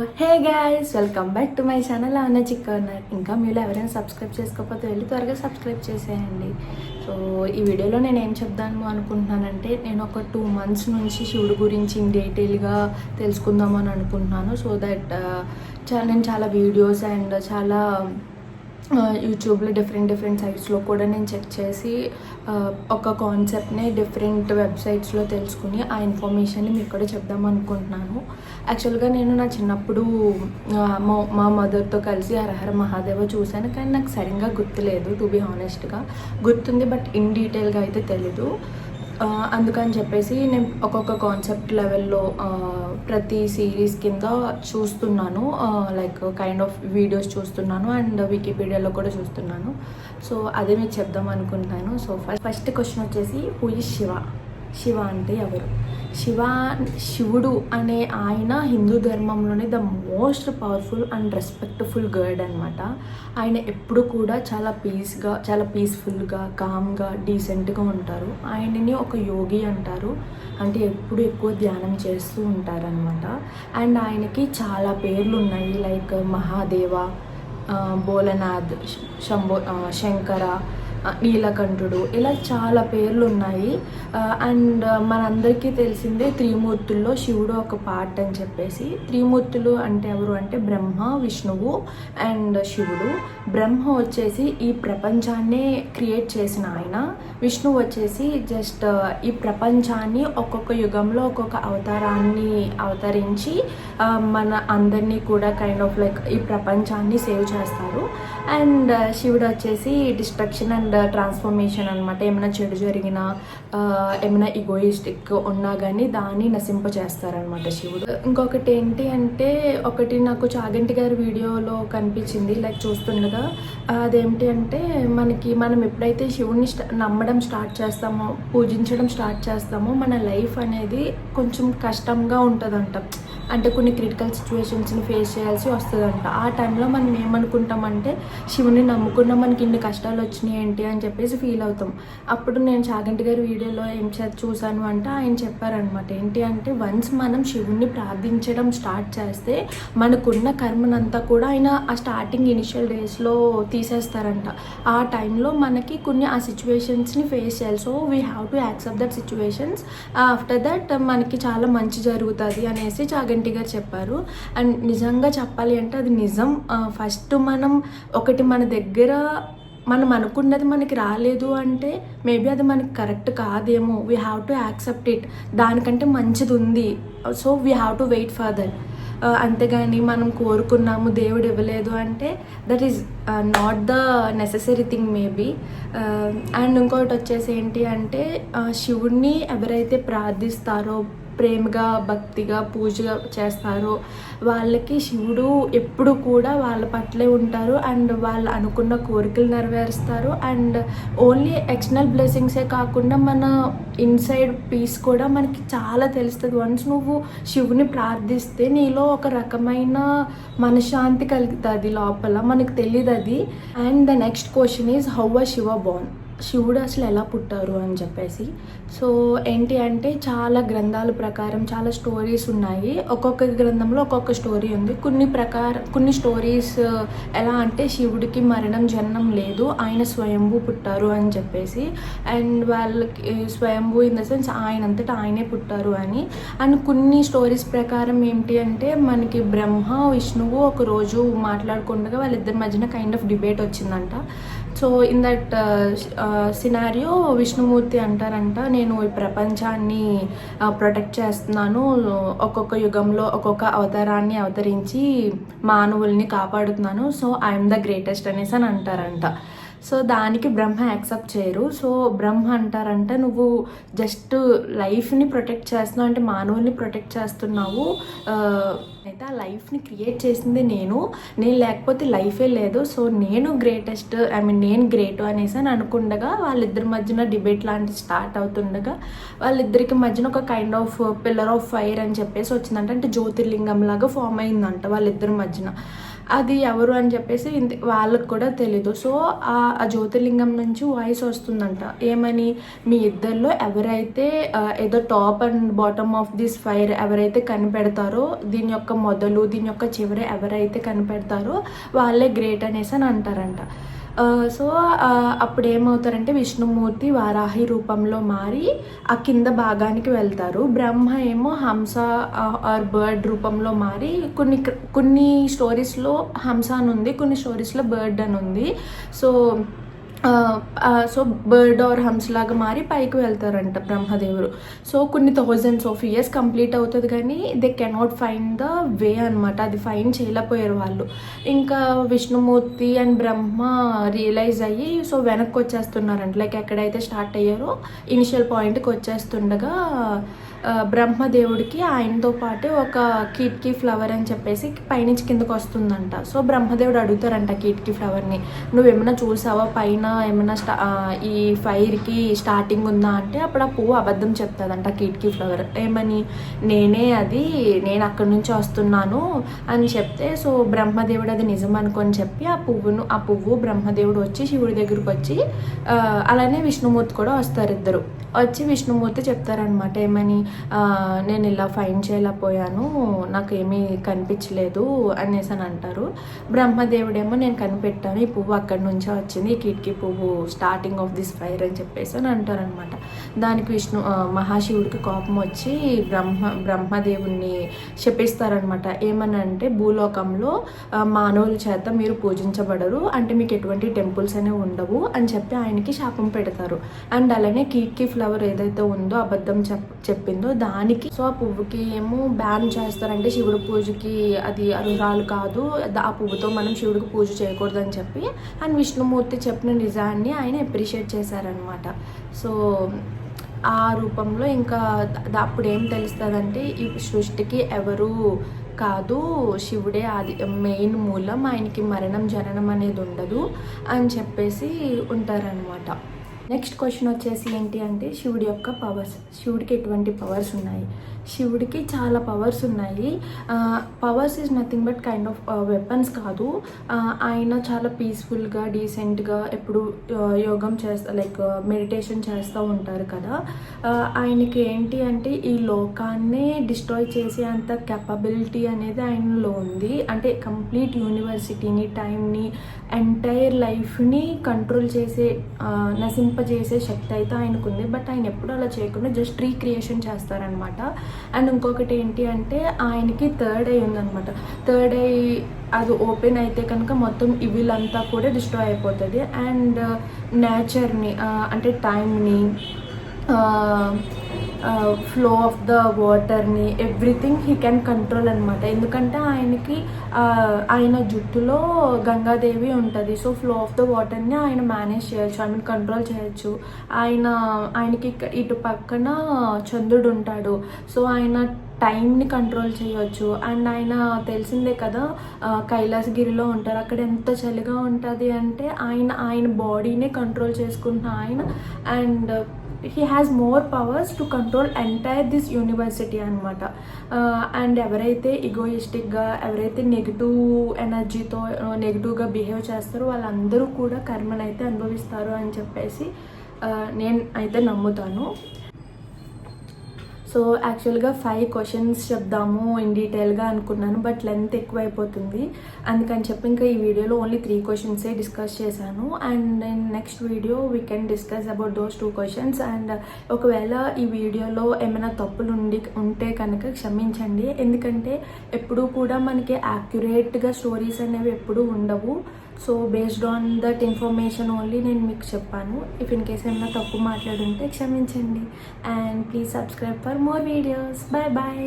Hey guys welcome back to my channel అన్న చిక్కర్ ఇంకా మీరు ఎవరైనా సబ్స్క్రైబ్ చేసుకోకపోతే వెళ్ళి త్వరగా సబ్స్క్రైబ్ చేసేయండి. సో ఈ వీడియోలో నేను ఏం చెప్దాము అనుకుంటున్నానంటే నేను ఒక టూ మంత్స్ నుంచి శివుడు గురించి ఇన్ డీటెయిల్గా తెలుసుకుందాం అని అనుకుంటున్నాను. సో దట్ చాలా నేను చాలా వీడియోస్ అండ్ చాలా యూట్యూబ్లో డిఫరెంట్ డిఫరెంట్ సైట్స్లో కూడా నేను చెక్ చేసి ఒక కాన్సెప్ట్ని డిఫరెంట్ వెబ్సైట్స్లో తెలుసుకుని ఆ ఇన్ఫర్మేషన్ని మీకు కూడా చెప్దాం అనుకుంటున్నాను. యాక్చువల్గా నేను నా చిన్నప్పుడు మా- మా మదర్తో కలిసి హరహర మహాదేవ చూశాను. కానీ నాకు సరిగ్గా గుర్తులేదు టు బి హానెస్ట్గా గుర్తుంది బట్ ఇన్ డీటెయిల్గా అయితే తెలీదు. అందుకని చెప్పేసి నేను ఒక్కొక్క కాన్సెప్ట్ లెవెల్లో ప్రతి సిరీస్ కింద చూస్తున్నాను. లైక్ కైండ్ ఆఫ్ వీడియోస్ చూస్తున్నాను అండ్ వికీపీడియాలో కూడా చూస్తున్నాను. సో అదే మీకు చెప్దాం అనుకుంటున్నాను. సో ఫస్ట్ ఫస్ట్ క్వశ్చన్ వచ్చేసి హూ ఇస్ శివ శివ అంటే ఎవరు? శివ శివుడు అనే ఆయన Hindu ధర్మంలోనే the most powerful and respectful god అనమాట ఆయన ఎప్పుడు కూడా చాలా పీస్గా చాలా పీస్ఫుల్గా కామ్గా డీసెంట్గా ఉంటారు. ఆయనని ఒక యోగి అంటారు. అంటే ఎప్పుడు ఎక్కువ ధ్యానం చేస్తూ ఉంటారనమాట అండ్ ఆయనకి చాలా పేర్లు ఉన్నాయి లైక్ మహాదేవ బోలనాథ్ భోలనాథ్ శంభో శంకర నీలకంఠుడు. ఇలా చాలా పేర్లు ఉన్నాయి అండ్ మనందరికీ తెలిసిందే త్రిమూర్తుల్లో శివుడు ఒక పార్ట్ అని చెప్పేసి. త్రిమూర్తులు అంటే ఎవరు అంటే బ్రహ్మ విష్ణువు అండ్ శివుడు. బ్రహ్మ వచ్చేసి ఈ ప్రపంచాన్నే క్రియేట్ చేసిన ఆయన. విష్ణువు వచ్చేసి జస్ట్ ఈ ప్రపంచాన్ని ఒక్కొక్క యుగంలో ఒక్కొక్క అవతారాన్ని అవతరించి మన అందరినీ కూడా కైండ్ ఆఫ్ లైక్ ఈ ప్రపంచాన్ని సేవ్ చేస్తారు. అండ్ శివుడు వచ్చేసి డిస్ట్రక్షన్ అండ్ ట్రాన్స్ఫర్మేషన్ అనమాట ఏమైనా చెడు జరిగినా ఏమైనా ఇగోయిస్టిక్ ఉన్నా కానీ దాన్ని నశింప చేస్తారనమాట శివుడు. ఇంకొకటి ఏంటి అంటే ఒకటి నాకు చాగంటి గారి వీడియోలో కనిపించింది లైక్ చూస్తుండగా. అదేంటి అంటే మనకి మనం ఎప్పుడైతే శివుడిని నమ్మడం స్టార్ట్ చేస్తామో పూజించడం స్టార్ట్ చేస్తామో మన లైఫ్ అనేది కొంచెం కష్టంగా ఉంటుందంట. అంటే కొన్ని క్రిటికల్ సిచ్యువేషన్స్ని ఫేస్ చేయాల్సి వస్తుందంట. ఆ టైంలో మనం ఏమనుకుంటామంటే శివుని నమ్ముకున్న మనకి ఇన్ని కష్టాలు వచ్చినాయి ఏంటి? అని చెప్పేసి ఫీల్ అవుతాం. అప్పుడు నేను చాగంటి గారి వీడియోలో ఏం చే- చూశాను అంటే ఆయన చెప్పారనమాట ఏంటి అంటే వన్స్ మనం శివుణ్ణి ప్రార్థించడం స్టార్ట్ చేస్తే మనకున్న కర్మనంతా కూడా ఆయన ఆ స్టార్టింగ్ ఇనిషియల్ డేస్లో తీసేస్తారంట. ఆ టైంలో మనకి కొన్ని ఆ సిచ్యువేషన్స్ని ఫేస్ చేయాలి. So we have to accept that situations after that మనకి చాలా మంచి జరుగుతుంది అనేసి చాగంటి గారు చెప్పారు. అండ్ నిజంగా చెప్పాలి అంటే అది నిజం. ఫస్ట్ మనం ఒకటి మన దగ్గర మనం అనుకున్నది మనకి రాలేదు అంటే మేబీ అది మనకి కరెక్ట్ కాదేమో. We have to accept it దానికంటే మంచిది ఉంది so we have to wait for that అంతేగాని మనం కోరుకున్నాము దేవుడు ఇవ్వలేదు అంటే that is not the necessary thing maybe and ఇంకోటి వచ్చేసి ఏంటి అంటే శివుడిని ఎవరైతే ప్రార్థిస్తారో ప్రేమగా భక్తిగా పూజగా చేస్తారో వాళ్ళకి శివుడు ఎప్పుడు కూడా వాళ్ళ పట్లే ఉంటారు. అండ్ వాళ్ళు అనుకున్న కోరికలు నెరవేరుస్తారు. అండ్ ఓన్లీ ఎక్స్టర్నల్ బ్లెస్సింగ్సే కాకుండా మన ఇన్సైడ్ పీస్ కూడా మనకి చాలా తెలుస్తుంది. వన్స్ నువ్వు శివుని ప్రార్థిస్తే నీలో ఒక రకమైన మనశ్శాంతి కలుగుతుంది లోపల. మనకు తెలియదు అది and the next question is how a Shiva born శివుడు అసలు ఎలా పుట్టారు అని చెప్పేసి. సో ఏంటి అంటే చాలా గ్రంథాల ప్రకారం చాలా స్టోరీస్ ఉన్నాయి. ఒక్కొక్క గ్రంథంలో ఒక్కొక్క స్టోరీ ఉంది. కొన్ని ప్రకారం కొన్ని స్టోరీస్ ఎలా అంటే శివుడికి మరణం జన్మం లేదు. ఆయన స్వయంభూ పుట్టారు అని చెప్పేసి. అండ్ వాళ్ళకి స్వయంభూ ఇన్ ద సెన్స్ ఆయన అంతటా ఆయనే పుట్టారు అని. అండ్ కొన్ని స్టోరీస్ ప్రకారం ఏంటి అంటే మనకి బ్రహ్మ విష్ణువు ఒక రోజు మాట్లాడుకుండగా వాళ్ళిద్దరి మధ్యన కైండ్ ఆఫ్ డిబేట్ వచ్చిందంట. So in that scenario Vishnumurthy అంటారంట నేను ఈ ప్రపంచాన్ని ప్రొటెక్ట్ చేస్తున్నాను. ఒక్కొక్క యుగంలో ఒక్కొక్క అవతారాన్ని అవతరించి మానవుల్ని కాపాడుతున్నాను. సో ఐఎమ్ ద గ్రేటెస్ట్ అనేసి అని అంటారంట. సో దానికి బ్రహ్మ యాక్సెప్ట్ చేయరు. సో బ్రహ్మ అంటారంటే నువ్వు జస్ట్ లైఫ్ని ప్రొటెక్ట్ చేస్తున్నావు అంటే మానవుల్ని ప్రొటెక్ట్ చేస్తున్నావు. ఆ, ఆ లైఫ్ని క్రియేట్ చేసింది నేను. నేను లేకపోతే లైఫే లేదు. సో నేను గ్రేటెస్ట్ ఐ మీన్ నేను గ్రేట్ అనేసి అని అనుకుండగా వాళ్ళిద్దరి మధ్యన డిబేట్ లాంటి స్టార్ట్ అవుతుండగా వాళ్ళిద్దరికి మధ్యన ఒక kind of pillar of fire అని చెప్పేసి వచ్చిందంట. అంటే జ్యోతిర్లింగం లాగా ఫామ్ అయిందంట వాళ్ళిద్దరి మధ్యన. అది ఎవరు అని చెప్పేసి వాళ్ళకు వాళ్ళకి కూడా తెలీదు. సో ఆ జ్యోతిర్లింగం నుంచి వాయిస్ వస్తుందంట. ఏమని? మీ ఇద్దరిలో ఎవరైతే ఏదో top and bottom of this fire ఎవరైతే కనిపెడతారో దీని యొక్క మొదలు దీని యొక్క చివరి ఎవరైతే కనిపెడతారో వాళ్ళే గ్రేట్ అనేసి అని అంటారంట. సో అప్పుడు ఏమవుతారంటే విష్ణుమూర్తి వారాహి రూపంలో మారి ఆ కింద భాగానికి వెళ్తారు. బ్రహ్మ ఏమో హంస ఆర్ బర్డ్ రూపంలో మారి కొన్ని కొన్ని స్టోరీస్లో హంస అని ఉంది కొన్ని స్టోరీస్లో బర్డ్ అని ఉంది సో సో బర్డ్ ఆర్ హంస్ లాగా మారి పైకి వెళ్తారంట బ్రహ్మదేవుడు. సో కొన్ని థౌజండ్స్ ఆఫ్ ఇయర్స్ కంప్లీట్ అవుతుంది కానీ they cannot find the way అనమాట అది ఫైండ్ చేయలేకపోయారు వాళ్ళు. ఇంకా విష్ణుమూర్తి అండ్ బ్రహ్మ రియలైజ్ అయ్యి సో వెనక్కి వచ్చేస్తున్నారంట. లైక్ ఎక్కడైతే స్టార్ట్ అయ్యారో ఇనిషియల్ పాయింట్కి వచ్చేస్తుండగా బ్రహ్మదేవుడికి ఆయనతో పాటు ఒక కీట్కి ఫ్లవర్ అని చెప్పేసి పైనుంచి కిందకు వస్తుందంట. సో బ్రహ్మదేవుడు అడుగుతారంట కీట్కి ఫ్లవర్ని నువ్వేమైనా చూసావా? పైన ఏమైనా స్టా ఈ ఫైర్కి స్టార్టింగ్ ఉందా? అంటే అప్పుడు ఆ పువ్వు అబద్ధం చెప్తుందంట కీట్కి ఫ్లవర్ ఏమని? నేనే అది నేను అక్కడి నుంచి వస్తున్నాను అని చెప్తే సో బ్రహ్మదేవుడు అది నిజం అనుకొని చెప్పి ఆ పువ్వును ఆ పువ్వు బ్రహ్మదేవుడు వచ్చి శివుడి దగ్గరికి వచ్చి అలానే విష్ణుమూర్తి కూడా వస్తారు ఇద్దరు. వచ్చి విష్ణుమూర్తి చెప్తారనమాట ఏమని? నేను ఇలా ఫైన్ చేయలేకపోయాను నాకు ఏమీ కనిపించలేదు అనేసి అని అంటారు. బ్రహ్మదేవుడేమో నేను కనిపెట్టాను ఈ పువ్వు అక్కడి నుంచే వచ్చింది ఈ కిటికీ పువ్వు స్టార్టింగ్ ఆఫ్ దిస్ ఫైర్ అని చెప్పేసి అని అంటారనమాట దానికి విష్ణు మహాశివుడికి కోపం వచ్చి బ్రహ్మ బ్రహ్మదేవుణ్ణి శపిస్తారనమాట ఏమనంటే భూలోకంలో మానవుల చేత మీరు పూజించబడరు అంటే మీకు ఎటువంటి టెంపుల్స్ అనేవి ఉండవు అని చెప్పి ఆయనకి శాపం పెడతారు. అండ్ అలానే కీట్కి ఫ్లవర్ ఏదైతే ఉందో అబద్ధం చెప్ చెప్పింది దానికి. సో ఆ పువ్వుకి ఏమో బ్యాన్ చేస్తారంటే శివుడి పూజకి అది అర్హురాలు కాదు. ఆ పువ్వుతో మనం శివుడికి పూజ చేయకూడదని చెప్పి. అండ్ విష్ణుమూర్తి చెప్పిన నిజాన్ని ఆయన అప్రిషియేట్ చేశారనమాట సో ఆ రూపంలో ఇంకా అప్పుడు ఏం తెలుస్తుందంటే ఈ సృష్టికి ఎవరు కాదు శివుడే అది మెయిన్ మూలం. ఆయనకి మరణం జననం అనేది ఉండదు అని చెప్పేసి ఉంటారనమాట నెక్స్ట్ క్వశ్చన్ వచ్చేసి ఏంటి అంటే శివుడి యొక్క పవర్స్ శివుడికి ఎటువంటి పవర్స్ ఉన్నాయి? శివుడికి చాలా పవర్స్ ఉన్నాయి. Powers is nothing but kind of weapons కాదు. ఆయన చాలా పీస్ఫుల్గా డీసెంట్గా ఎప్పుడు యోగం చేస్తా లైక్ మెడిటేషన్ చేస్తూ ఉంటారు కదా. ఆయనకి ఏంటి అంటే ఈ లోకాన్నే డిస్ట్రాయ్ చేసే అంత కెపబిలిటీ అనేది ఆయనలో ఉంది. అంటే కంప్లీట్ యూనివర్సిటీని టైంని ఎంటైర్ లైఫ్ని కంట్రోల్ చేసే ఆ, వర్తింపజేసే శక్తి అయితే ఆయనకు ఉంది బట్ ఆయన ఎప్పుడు అలా చేయకుండా జస్ట్ రీక్రియేషన్ చేస్తారనమాట. అండ్ ఇంకొకటి ఏంటి అంటే ఆయనకి థర్డ్ ఐ ఉందనమాట. థర్డ్ ఐ అది ఓపెన్ అయితే కనుక మొత్తం ఇవిలంతా కూడా డిస్ట్రాయ్ అయిపోతుంది. అండ్ నేచర్ని అంటే టైంని ఫ్లో ఆఫ్ ద వాటర్ని ఎవ్రీథింగ్ హీ క్యాన్ కంట్రోల్ అనమాట ఎందుకంటే ఆయనకి ఆయన జుట్టులో గంగాదేవి ఉంటుంది. సో ఫ్లో ఆఫ్ ద వాటర్ని ఆయన మేనేజ్ చేయొచ్చు ఐ మీన్ కంట్రోల్ చేయొచ్చు. ఆయన ఆయనకి ఇటు పక్కన చంద్రుడు ఉంటాడు. సో ఆయన టైంని కంట్రోల్ చేయొచ్చు. అండ్ ఆయన తెలిసిందే కదా కైలాసగిరిలో ఉంటారు. అక్కడ ఎంత చలిగా ఉంటుంది అంటే ఆయన ఆయన బాడీనే కంట్రోల్ చేసుకుంటున్న ఆయన. And he has more powers to control entire this university అనమాట అండ్ ఎవరైతే ఇగోయిస్టిక్గా ఎవరైతే నెగిటివ్ ఎనర్జీతో నెగిటివ్గా బిహేవ్ చేస్తారో వాళ్ళందరూ కూడా కర్మనైతే అనుభవిస్తారు అని చెప్పేసి uh, నేను అయితే నమ్ముతాను. సో యాక్చువల్గా ఫైవ్ క్వశ్చన్స్ చెప్దాము ఇన్ డీటెయిల్గా అనుకున్నాను బట్ లెంత్ ఎక్కువైపోతుంది. అందుకని చెప్పి ఇంకా ఈ వీడియోలో ఓన్లీ త్రీ క్వశ్చన్సే డిస్కస్ చేశాను. And next video we can discuss about those two questions and ఒకవేళ ఈ వీడియోలో ఏమైనా తప్పులు ఉండి ఉంటే కనుక క్షమించండి. ఎందుకంటే ఎప్పుడూ కూడా మనకి యాక్యురేట్గా స్టోరీస్ అనేవి ఎప్పుడూ ఉండవు. So based on that information only నేను మీకు చెప్పాను. ఇఫ్ ఇన్ కేస్ ఏమైనా తప్పు మాట్లాడుంటే క్షమించండి. And please subscribe for more videos bye bye